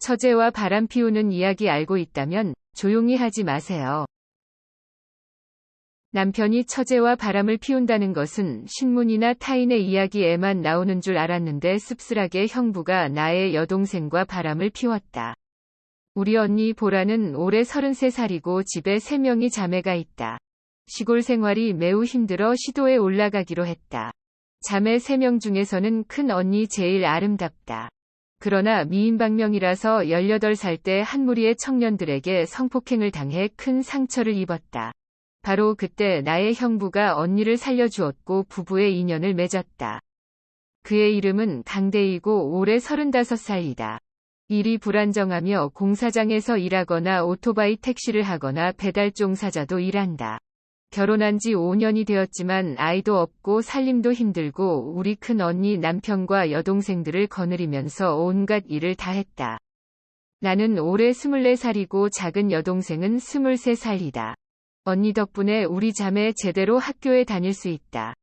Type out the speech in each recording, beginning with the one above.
처제와 바람 피우는 이야기 알고 있다면 조용히 하지 마세요. 남편이 처제와 바람을 피운다는 것은 신문이나 타인의 이야기에만 나오는 줄 알았는데 씁쓸하게 형부가 나의 여동생과 바람을 피웠다. 우리 언니 보라는 올해 33살이고 집에 3명이 자매가 있다. 시골 생활이 매우 힘들어 시도에 올라가기로 했다. 자매 3명 중에서는 큰 언니 제일 아름답다. 그러나 미인방명이라서 18살 때 한 무리의 청년들에게 성폭행을 당해 큰 상처를 입었다. 바로 그때 나의 형부가 언니를 살려주었고 부부의 인연을 맺었다. 그의 이름은 강대이고 올해 35살이다. 일이 불안정하며 공사장에서 일하거나 오토바이 택시를 하거나 배달 종 사자도 일한다. 결혼한 지 5년이 되었지만 아이도 없고 살림도 힘들고 우리 큰 언니 남편과 여동생들을 거느리면서 온갖 일을 다 했다. 나는 올해 24살이고 작은 여동생은 23살이다. 언니 덕분에 우리 자매 제대로 학교에 다닐 수 있다.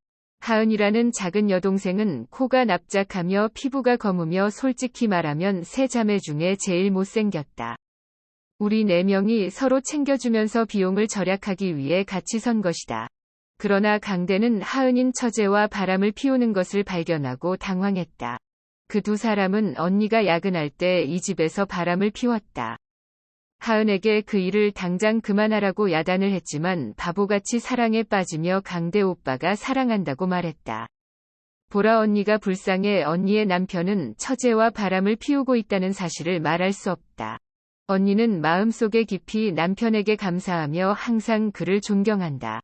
하은이라는 작은 여동생은 코가 납작하며 피부가 검으며 솔직히 말하면 세 자매 중에 제일 못생겼다. 우리 네 명이 서로 챙겨주면서 비용을 절약하기 위해 같이 선 것이다. 그러나 강대는 하은인 처제와 바람을 피우는 것을 발견하고 당황했다. 그 두 사람은 언니가 야근할 때 이 집에서 바람을 피웠다. 하은에게 그 일을 당장 그만하라고 야단을 했지만 바보같이 사랑에 빠지며 강대 오빠가 사랑한다고 말했다. 보라 언니가 불쌍해 언니의 남편은 처제와 바람을 피우고 있다는 사실을 말할 수 없다. 언니는 마음속에 깊이 남편에게 감사하며 항상 그를 존경한다.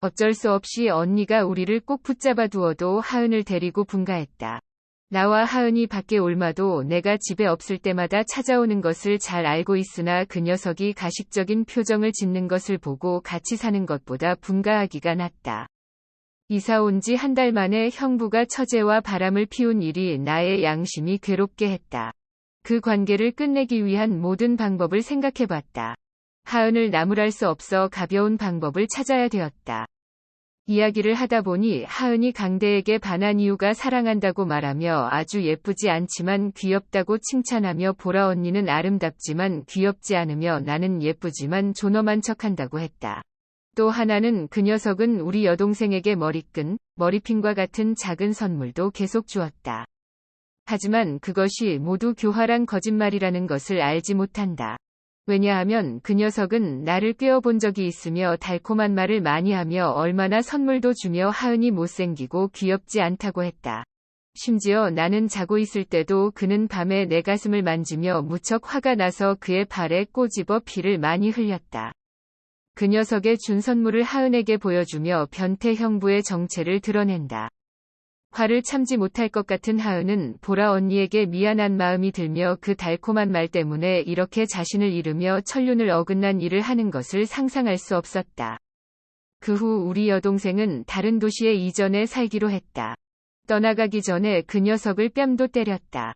어쩔 수 없이 언니가 우리를 꼭 붙잡아 두어도 하은을 데리고 분가했다. 나와 하은이 밖에 올마도 내가 집에 없을 때마다 찾아오는 것을 잘 알고 있으나 그 녀석이 가식적인 표정을 짓는 것을 보고 같이 사는 것보다 분가하기가 낫다. 이사 온 지 한 달 만에 형부가 처제와 바람을 피운 일이 나의 양심이 괴롭게 했다. 그 관계를 끝내기 위한 모든 방법을 생각해봤다. 하은을 나무랄 수 없어 가벼운 방법을 찾아야 되었다. 이야기를 하다 보니 하은이 강대에게 반한 이유가 사랑한다고 말하며 아주 예쁘지 않지만 귀엽다고 칭찬하며 보라 언니는 아름답지만 귀엽지 않으며 나는 예쁘지만 존엄한 척한다고 했다. 또 하나는 그 녀석은 우리 여동생에게 머리끈, 머리핀과 같은 작은 선물도 계속 주었다. 하지만 그것이 모두 교활한 거짓말이라는 것을 알지 못한다. 왜냐하면 그 녀석은 나를 꿰어본 적이 있으며 달콤한 말을 많이 하며 얼마나 선물도 주며 하은이 못생기고 귀엽지 않다고 했다. 심지어 나는 자고 있을 때도 그는 밤에 내 가슴을 만지며 무척 화가 나서 그의 발에 꼬집어 피를 많이 흘렸다. 그 녀석의 준 선물을 하은에게 보여주며 변태 형부의 정체를 드러낸다. 화를 참지 못할 것 같은 하은은 보라 언니에게 미안한 마음이 들며 그 달콤한 말 때문에 이렇게 자신을 잃으며 천륜을 어긋난 일을 하는 것을 상상할 수 없었다. 그 후 우리 여동생은 다른 도시에 이전해 살기로 했다. 떠나가기 전에 그 녀석을 뺨도 때렸다.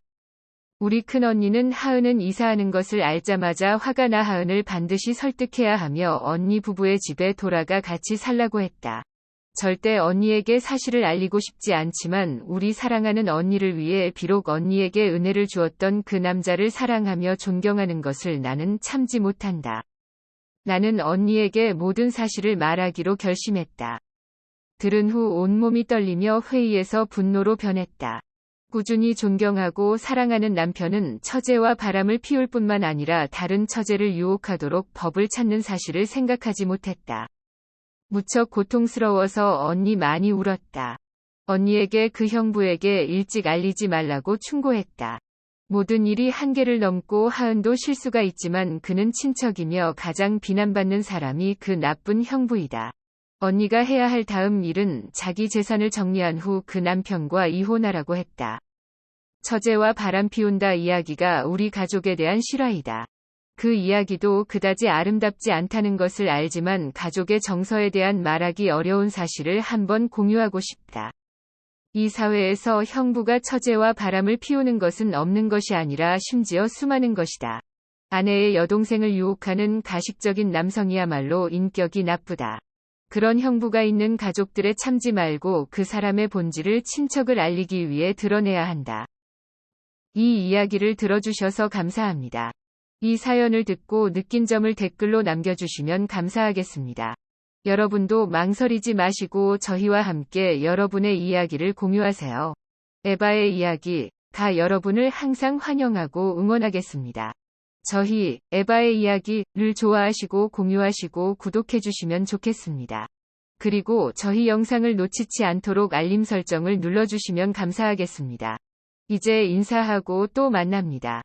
우리 큰언니는 하은은 이사하는 것을 알자마자 화가 나 하은을 반드시 설득해야 하며 언니 부부의 집에 돌아가 같이 살라고 했다. 절대 언니에게 사실을 알리고 싶지 않지만 우리 사랑하는 언니를 위해 비록 언니에게 은혜를 주었던 그 남자를 사랑하며 존경하는 것을 나는 참지 못한다. 나는 언니에게 모든 사실을 말하기로 결심했다. 들은 후 온몸이 떨리며 회의에서 분노로 변했다. 꾸준히 존경하고 사랑하는 남편은 처제와 바람을 피울 뿐만 아니라 다른 처제를 유혹하도록 법을 찾는 사실을 생각하지 못했다. 무척 고통스러워서 언니 많이 울었다. 언니에게 그 형부에게 일찍 알리지 말라고 충고했다. 모든 일이 한계를 넘고 하은도 실수가 있지만 그는 친척이며 가장 비난받는 사람이 그 나쁜 형부이다. 언니가 해야 할 다음 일은 자기 재산을 정리한 후 그 남편과 이혼하라고 했다. 처제와 바람 피운다 이야기가 우리 가족에 대한 실화이다. 그 이야기도 그다지 아름답지 않다는 것을 알지만 가족의 정서에 대한 말하기 어려운 사실을 한번 공유하고 싶다. 이 사회에서 형부가 처제와 바람을 피우는 것은 없는 것이 아니라 심지어 수많은 것이다. 아내의 여동생을 유혹하는 가식적인 남성이야말로 인격이 나쁘다. 그런 형부가 있는 가족들에 참지 말고 그 사람의 본질을 친척을 알리기 위해 드러내야 한다. 이 이야기를 들어주셔서 감사합니다. 이 사연을 듣고 느낀 점을 댓글로 남겨주시면 감사하겠습니다. 여러분도 망설이지 마시고 저희와 함께 여러분의 이야기를 공유하세요. 에바의 이야기, 가 여러분을 항상 환영하고 응원하겠습니다. 저희 에바의 이야기를 좋아하시고 공유하시고 구독해주시면 좋겠습니다. 그리고 저희 영상을 놓치지 않도록 알림 설정을 눌러주시면 감사하겠습니다. 이제 인사하고 또 만납니다.